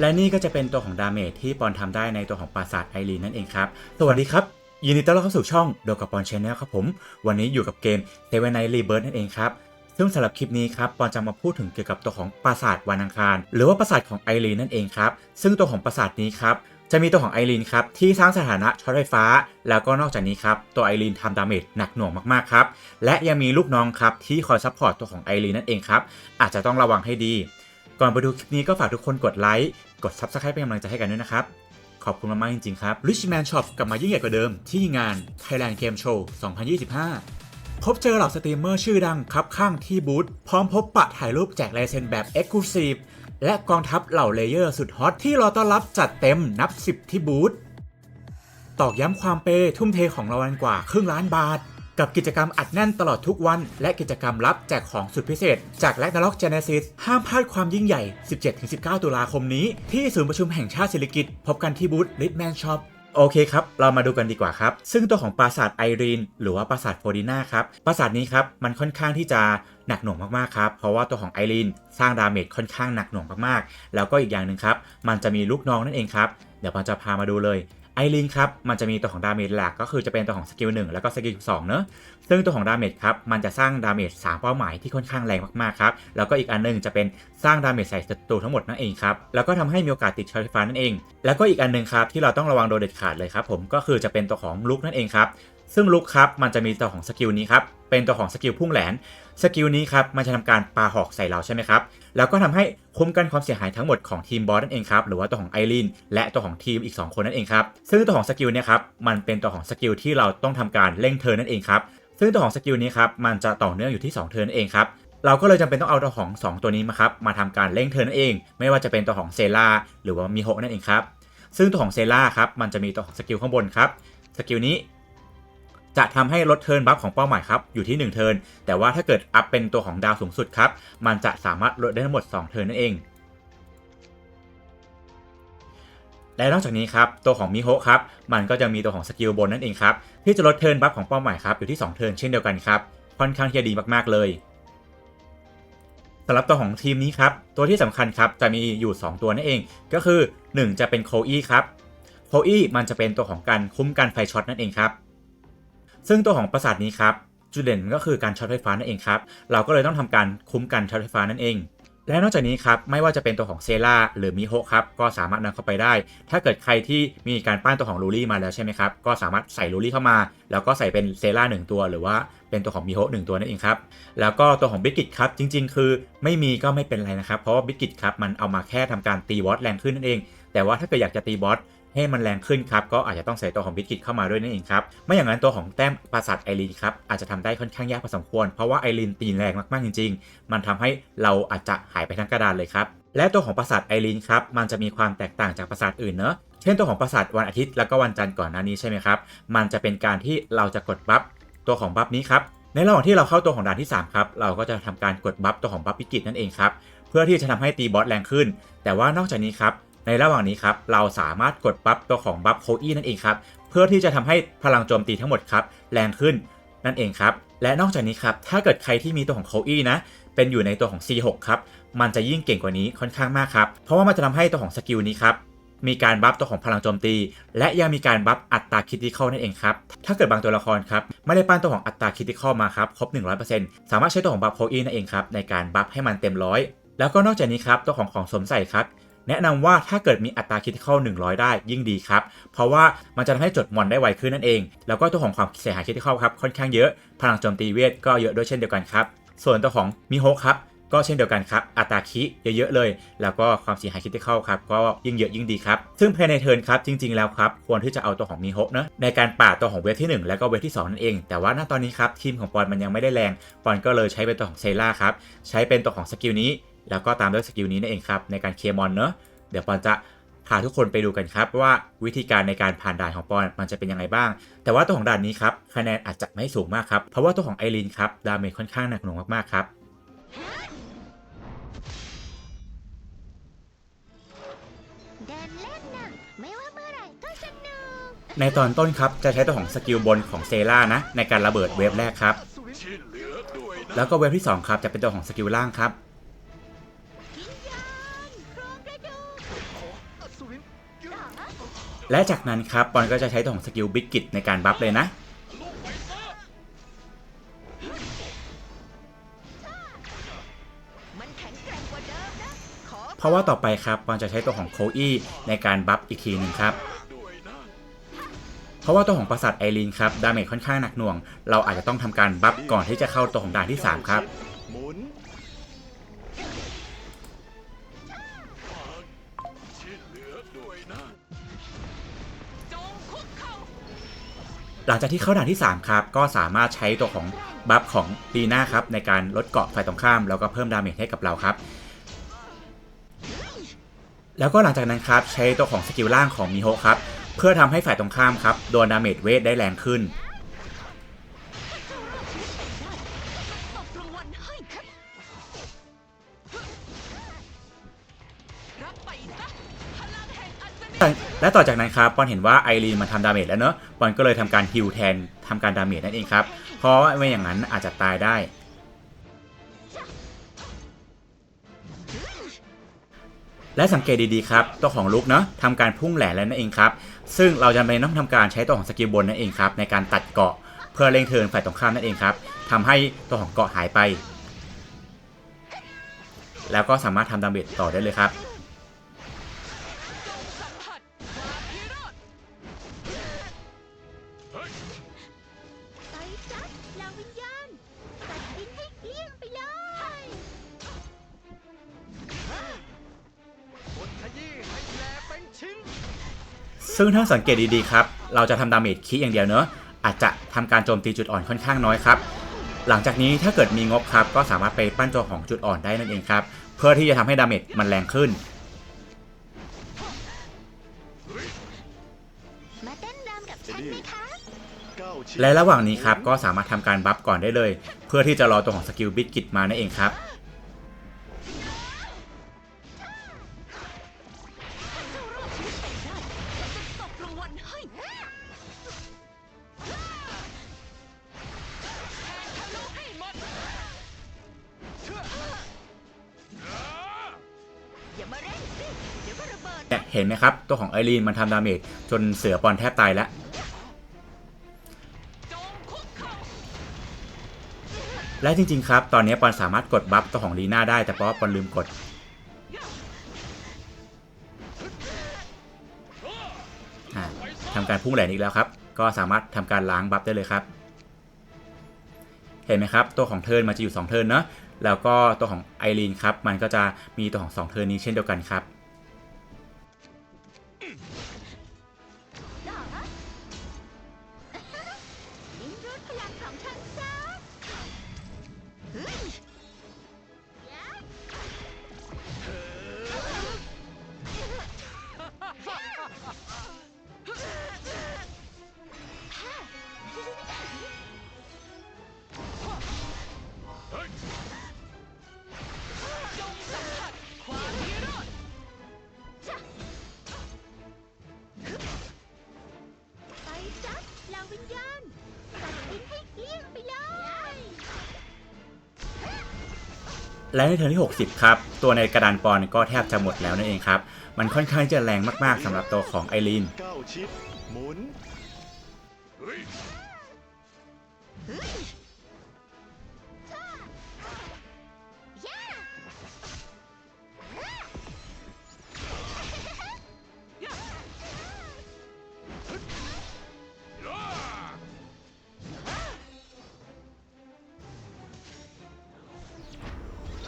และนี่ก็จะเป็นตัวของดาเมจที่ปอนทำได้ในตัวของปราสาทไอรีนนั่นเองครับ สวัสดีครับ ยินดีต้อนรับเข้าสู่ช่องโดกับปอนชแนลครับผม วันนี้อยู่กับเกมเ e เวนไนรีเบิร์นั่นเองครับซึ่งสำหรับคลิปนี้ครับปอนจะมาพูดถึงเกี่ยวกับตัวของปราสาทวันอังคาร หรือว่าปราสาทของไอรีนนั่นเองครับ ซึ่งตัวของปราสาทนี้ครับจะมีตัวของไอรีนครับที่สร้างสถานะช็อตไฟฟ้า แล้วก็นอกจากนี้ครับตัวไอรีนทำดาเมจหนักหน่วงมากๆครับและยังมีลูกน้องครับที่คอยซัพพอร์ตตัวของไอรีนนั่นเองครับอาจจะต้องระวังให้ดี ก่อนไปดูคลิปนี้ก็ฝากทุกคนกดไลค์ กด Subscribe เป็นกำลังใจให้กันด้วยนะครับ ขอบคุณมากๆจริงๆครับ Richman Shop กลับมายิ่งใหญ่กว่าเดิม ที่งาน Thailand Game Show 2025พบเจอเหล่าสตรีมเมอร์ชื่อดังครับข้างที่บูธพร้อมพบปะถ่ายรูปแจกลายเซ็นแบบ Exclusive และกองทัพเหล่าเลเยอร์สุดฮอตที่รอต้อนรับจัดเต็มนับ 10 ที่บูธตอกย้ำความเปย์ทุ่มเทของรางวัลกว่าครึ่งล้านบาท กับกิจกรรมอัดแน่นตลอดทุกวัน และกิจกรรมลับแจกของสุดพิเศษ จาก r a g n a r o k Genesis ห้ามพลาดความยิ่งใหญ่ 17-19 ตุลาคมนี้ ที่ศูนย์ประชุมแห่งชาติศิริกิตพบกันที่บูธ Litman Shop โอเคครับ เรามาดูกันดีกว่าครับ ซึ่งตัวของปราสาทไอรีน หรือว่าปราสาทโฟดิน่าครับ ปราสาทนี้ครับ มันค่อนข้างที่จะหนักหน่วงมาก ๆ ครับ เพราะว่าตัวของไอรีนสร้างดาเมจค่อนข้างหนักหน่วงมาก ๆ แล้วก็อีกอย่างหนึ่งครับ มันจะมีลูกน้องนั่นเองครับ เดี๋ยวปอนจะพามาดูเลย ไอรีนครับมันจะมีตัวของดาเมจหลักก็คือจะเป็นตัวของสกิล1แล้วก็สกิล2เนอะซึ่งตัวของดาเมจครับมันจะสร้างดาเมจ3เป้าหมายที่ค่อนข้างแรงมากๆครับแล้วก็อีกอันหนึงจะเป็นสร้างดาเมจใส่ศัตรูทั้งหมดนั่นเองครับแล้วก็ทำให้มีโอกาสติดช็อตไฟฟ้านั่นเอง แล้วก็อีกอันหนึงครับที่เราต้องระวังโดยเด็ดขาดเลยครับผมก็คือจะเป็นตัวของลุกนั่นเองครับซึ่งลุกครับมันจะมีตัวของสกิลนี้ครับเป็นตัวของสกิลพุ่งแหลนสกิลนี้ครับมันจะทำการปาหอกใส่เราใช่ไหมครับ แล้วก็ทำให้คุ้มกันความเสียหายทั้งหมดของทีมบอสนั่นเองครับ หรือว่าตัวของไอรีนและตัวของทีมอีก 2 คนนั่นเองครับ ซึ่งตัวของสกิลเนี่ยครับมันเป็นตัวของสกิลที่เราต้องทำการเร่งเทิร์นนั่นเองครับซึ่งตัวของสกิลนี้ครับมันจะต่อเนื่องอยู่ที่ 2 เทิร์นนั่นเองครับเราก็เลยจำเป็นต้องเอาตัวของ 2 ตัวนี้มาครับมาทำการเร่งเทิร์นนั่นเอง ไม่ว่าจะเป็นตัวของเซล่าหรือว่ามีโฮนั่นเองครับซึ่งตัวของเซล่าครับมันจะมีตัวของสกิลข้างบนครับสกิลนี้ จะทำให้ลดเทิร์นบัฟของเป้าหมายครับอยู่ที่ 1 เทิร์นแต่ว่าถ้าเกิดอัพเป็นตัวของดาวสูงสุดครับมันจะสามารถลดได้ทั้งหมด 2 เทิร์นนั่นเอง และนอกจากนี้ครับตัวของมิโฮะครับมันก็จะมีตัวของสกิลบนนั่นเองครับที่จะลดเทิร์นบัฟของเป้าหมายครับอยู่ที่ 2 เทิร์นเช่นเดียวกันครับค่อนข้างที่จะดีมากๆเลยสำหรับตัวของทีมนี้ครับ ตัวที่สำคัญครับจะมีอยู่ 2 ตัวนั่นเอง ก็คือ 1 จะเป็นโคอี้ครับ โคอี้มันจะเป็นตัวของการคุ้มกันไฟช็อตนั่นเองครับ ซึ่งตัวของปราสาทนี้ครับจุดเด่นก็คือการช็อตไฟฟ้านั่นเองครับ เราก็เลยต้องทำการคุ้มกันช็อตไฟฟ้านั่นเอง และนอกจากนี้ครับ ไม่ว่าจะเป็นตัวของเซล่าหรือมิโฮครับ ก็สามารถนำเข้าไปได้ ถ้าเกิดใครที่มีการปั้นตัวของลูรี่มาแล้วใช่ไหมครับ ก็สามารถใส่ลูรี่เข้ามา แล้วก็ใส่เป็นเซล่าหนึ่งตัว หรือว่าเป็นตัวของมิโฮหนึ่งตัวนั่นเองครับ แล้วก็ตัวของบิกกิตครับ จริง ๆ คือไม่มีก็ไม่เป็นไรนะครับ เพราะว่าบิกกิตครับมันเอามาแค่ทำการตีบอสแรงขึ้นนั่นเอง แต่ว่าถ้าเกิดอยากจะตีบอส ให้มันแรงขึ้นครับก็อาจจะต้องใส่ตัวของบิสกิตเข้ามาด้วยนั่นเองครับไม่อย่างนั้นตัวของแต้มปราสาทไอรีนครับอาจจะทำได้ค่อนข้างยากพอสมควร เพราะว่าไอรีนตีแรงมากๆจริง ๆ มันทำให้เราอาจจะหายไปทั้งกระดานเลยครับและตัวของปราสาทไอรีนครับมันจะมีความแตกต่างจากปราสาทอื่นเนอะเช่นตัวของปราสาทวันอาทิตย์แล้วก็วันจันทร์ก่อนหน้านี้ใช่ไหมครับมันจะเป็นการที่เราจะกดบัฟตัวของบัฟนี้ครับในระหว่างที่เราเข้าตัวของด่านที่3ครับเราก็จะทำการกดบัฟตัวของบัฟพิกิตนั่นเองครับเพื่อที่จะทำให้ตีบอสแรงขึ้น แต่ว่านอกจากนี้ครับ ในระหว่างนี้ครับเราสามารถกดบัฟตัวของบัฟโคอี้นั่นเองครับเพื่อที่จะทำให้พลังโจมตีทั้งหมดครับแรงขึ้นนั่นเองครับและนอกจากนี้ครับถ้าเกิดใครที่มีตัวของโคอี้นะเป็นอยู่ในตัวของ C6 ครับมันจะยิ่งเก่งกว่านี้ค่อนข้างมากครับเพราะว่ามันจะทำให้ตัวของสกิลนี้ครับมีการบัฟตัวของพลังโจมตี และยังมีการบัฟอัตราคิติคอลนั่นเองครับ ถ้าเกิดบางตัวละครครับไม่ได้ปั้นตัวของอัตราคิติคอลมาครับครบ 100%สามารถใช้ตัวของบัฟโคอี้นั่นเองครับในการบัฟให้มันเต็มร้อยแล้วก็นอกจากนี้ครับตัวของของสวมใส่ครับ แนะนำว่าถ้าเกิดมีอัตราคิดเข้า100 ได้ยิ่งดีครับ เพราะว่ามันจะทำให้จดมอนได้ไวขึ้นนั่นเอง แล้วก็ตัวของความเสียหายคิดเข้าครับค่อนข้างเยอะ พลังโจมตีเวทก็เยอะด้วยเช่นเดียวกันครับ ส่วนตัวของมิโฮะครับก็เช่นเดียวกันครับ อัตราคิเยอะๆเลย แล้วก็ความเสียหายคิดเข้าครับ ก็ยิ่งเยอะยิ่งดีครับ ซึ่งภายในเทิร์นครับ จริงๆแล้วครับ ควรที่จะเอาตัวของมิโฮะเนะในการป่าตัวของเวทที่ 1 แล้วก็เวทที่ 2 นั่นเอง แต่ว่าณตอนนี้ครับ ทีมของปอนมันยังไม่ได้แรง ปอนก็เลยใช้เป็นตัวของเซล่าครับ ใช้เป็นตัวของสกิลนี้ แล้วก็ตามด้วยสกิลนี้นั่นเองครับในการเคมอนเนอะเดี๋ยวปอนจะพาทุกคนไปดูกันครับว่าวิธีการในการผ่านด่านของปอนมันจะเป็นยังไงบ้าง แต่ว่าตัวของด่านนี้ครับคะแนนอาจจะไม่สูงมากครับ เพราะว่าตัวของไอรีนครับดาเมจค่อนข้างหนักหน่วงมากๆครับในตอนต้นครับจะใช้ตัวของสกิลบนของเซล่านะในการระเบิดเวฟแรกครับ แล้วก็เวฟที่สองครับจะเป็นตัวของสกิลล่างครับ และจากนั้นครับปอนก็จะใช้ตัวของสกิลบิ๊กกิตในการบัฟเลยนะ เพราะว่าต่อไปครับปอนจะใช้ตัวของโคอี้ในการบัฟอีกทีหนึ่งครับเพราะว่าตัวของปราสาทไอรีนครับดาเมจค่อนข้างหนักหน่วง เราอาจจะต้องทำการบัฟก่อนที่จะเข้าตัวของด่านที่ 3 ครับ หลังจากที่เข้าด่านที่ 3 ครับ ก็สามารถใช้ตัวของบัฟของดีน่าครับ ในการลดเกาะฝ่ายตรงข้าม แล้วก็เพิ่มดาเมจให้กับเราครับ แล้วก็หลังจากนั้นครับใช้ตัวของสกิลล่างของมิโฮครับ เพื่อทำให้ฝ่ายตรงข้ามครับโดนดาเมจเวทได้แรงขึ้น และต่อจากนั้นครับปอนเห็นว่าไอรีนมันทำดาเมจแล้วเนอะปอนก็เลยทำการฮิลแทนทำการดาเมจนั่นเองครับ เพราะว่าไม่อย่างนั้นอาจจะตายได้และสังเกตดีๆครับตัวของลุกเนาะทำการพุ่งแหลนแล้วนั่นเองครับ ซึ่งเราจำเป็นต้องทำการใช้ตัวของสกิลบนนั่นเองครับในการตัดเกาะเพื่อเร่งเทินฝ่ายตรงข้ามนั่นเองครับทำให้ตัวของเกาะหายไป แล้วก็สามารถทำดาเมจต่อได้เลยครับ ซึ่งถ้าสังเกตดีๆครับ เราจะทำดาเมจคีอย่างเดียวเนอะอาจจะทำการโจมตีจุดอ่อนค่อนข้างน้อยครับ หลังจากนี้ถ้าเกิดมีงบครับ ก็สามารถไปปั้นตัวของจุดอ่อนได้นั่นเองครับ เพื่อที่จะทำให้ดาเมจมันแรงขึ้น และระหว่างนี้ครับก็สามารถทำการบัฟก่อนได้เลย เพื่อที่จะรอตัวของสกิลบิ๊กกิตมานั่นเองครับ เห็นไหมครับ ตัวของไอรีนมันทำดาเมจจนเสือปอนแทบตายแล้วและจริง ๆ ครับ ตอนนี้ปอนสามารถกดบัฟตัวของลีน่าได้ แต่เพราะปอนลืมกดอ่าทำการพุ่งแหลนอีกแล้วครับ ก็สามารถทำการล้างบัฟได้เลยครับ เห็นไหมครับ ตัวของเทิร์นมันจะอยู่ 2 เทิร์นเนาะ แล้วก็ตัวของไอรีนครับ มันก็จะมีตัวของ 2 เทิร์นนี้เช่นเดียวกันครับ จัดเหล่าวิญญาณตัดดินให้เกลี้ยงไปเลยและในเทิร์นที่ 60 ครับ ตัวในกระดานปอนก็แทบจะหมดแล้วนั่นเองครับ มันค่อนข้างจะแรงมากๆสำหรับตัวของไอรีนเก้าชิ้นหมุนย่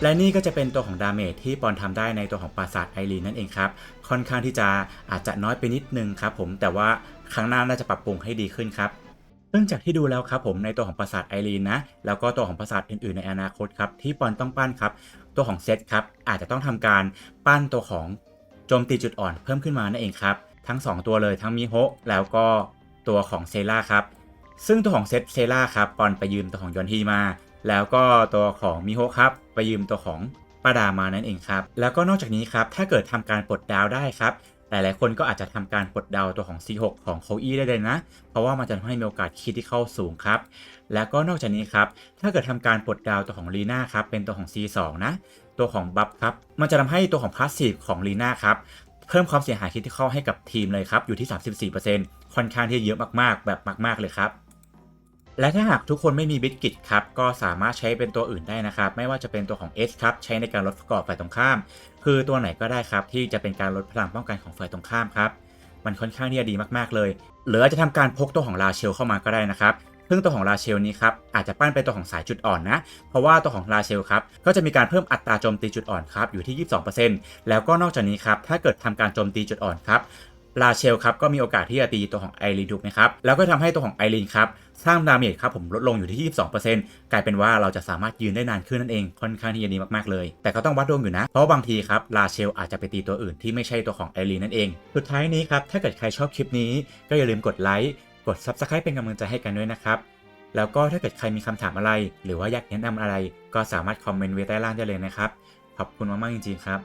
และนี่ก็จะเป็นตัวของดาเมจที่ปอนทำได้ในตัวของปราสาทไอรีนนั่นเองครับ ค่อนข้างที่จะอาจจะน้อยไปนิดนึงครับผมแต่ว่าครั้งหน้าน่าจะปรับปรุงให้ดีขึ้นครับเนื่งจากที่ดูแล้วครับผมในตัวของปราสาทไอรีนนะแล้วก็ตัวของปราสาทอื่นๆ ในอนาคตครับที่ปอนต้องปั้นครับ ตัวของเซตครับอาจจะต้องทำการปั้นตัวของโจมตีจุดอ่อนเพิ่มขึ้นมานั่นเองครับ ทั้ง 2 ตัวเลยทั้งมิโฮะแล้วก็ตัวของเซล่าครับซึ่งตัวของเซตเซล่าครับปอนไปยืมตัวของยอนฮีมา แล้วก็ตัวของมิโฮครับไปยืมตัวของป้าดามานั่นเองครับ แล้วก็นอกจากนี้ครับถ้าเกิดทำการปลดดาวได้ครับหลายๆคนก็อาจจะทำการปลดดาวตัวของ C6 ของโคอี้ได้เลยนะ เพราะว่ามันจะทำให้มีโอกาสคิดที่เข้าสูงครับ แล้วก็นอกจากนี้ครับ ถ้าเกิดทำการปลดดาวตัวของลีน่าครับ เป็นตัวของ C2 นะ ตัวของบัฟครับ มันจะทำให้ตัวของพาสซีฟของลีน่าครับ เพิ่มความเสียหายคิดที่เข้าให้กับทีมเลยครับ อยู่ที่ 34%ค่อนข้างที่จะเยอะมากๆ แบบมาก ๆเลยครับ และถ้าหากทุกคนไม่มีบิสกิตครับ ก็สามารถใช้เป็นตัวอื่นได้นะครับ ไม่ว่าจะเป็นตัวของ S ครับใช้ในการลดกระกอบฝ่ายตรงข้าม คือตัวไหนก็ได้ครับที่จะเป็นการลดพลังป้องกันของฝ่ายตรงข้ามครับ มันค่อนข้างที่จะดีมากๆเลย หรืออาจจะทำการพกตัวของลาเชลเข้ามาก็ได้นะครับซึ่งตัวของลาเชลนี้ครับอาจจะปั้นเป็นตัวของสายจุดอ่อนนะ เพราะว่าตัวของลาเชลครับก็จะมีการเพิ่มอัตราโจมตีจุดอ่อนครับอยู่ที่ 22%แล้วก็นอกจากนี้ครับถ้าเกิดทำการโจมตีจุดอ่อนครับ ลาเชลครับก็มีโอกาสที่จะตีตัวของไอรีนถูกไหมครับ แล้วก็ทำให้ตัวของไอรีนครับสร้างดาเมจครับผมลดลงอยู่ที่ 22%กลายเป็นว่าเราจะสามารถยืนได้นานขึ้นนั่นเองค่อนข้างที่จะดีมากๆเลย แต่ก็ต้องวัดดวงอยู่นะ เพราะว่าบางทีครับลาเชลอาจจะไปตีตัวอื่นที่ไม่ใช่ตัวของไอรีนนั่นเอง สุดท้ายนี้ครับถ้าเกิดใครชอบคลิปนี้ ก็อย่าลืมกดไลค์กด Subscribe เป็นกำลังใจให้กันด้วยนะครับแล้วก็ถ้าเกิดใครมีคำถามอะไร หรือว่าอยากแนะนำอะไร ก็สามารถคอมเมนต์ไว้ใต้ล่างได้เลยนะครับขอบคุณมากๆจริงๆครับ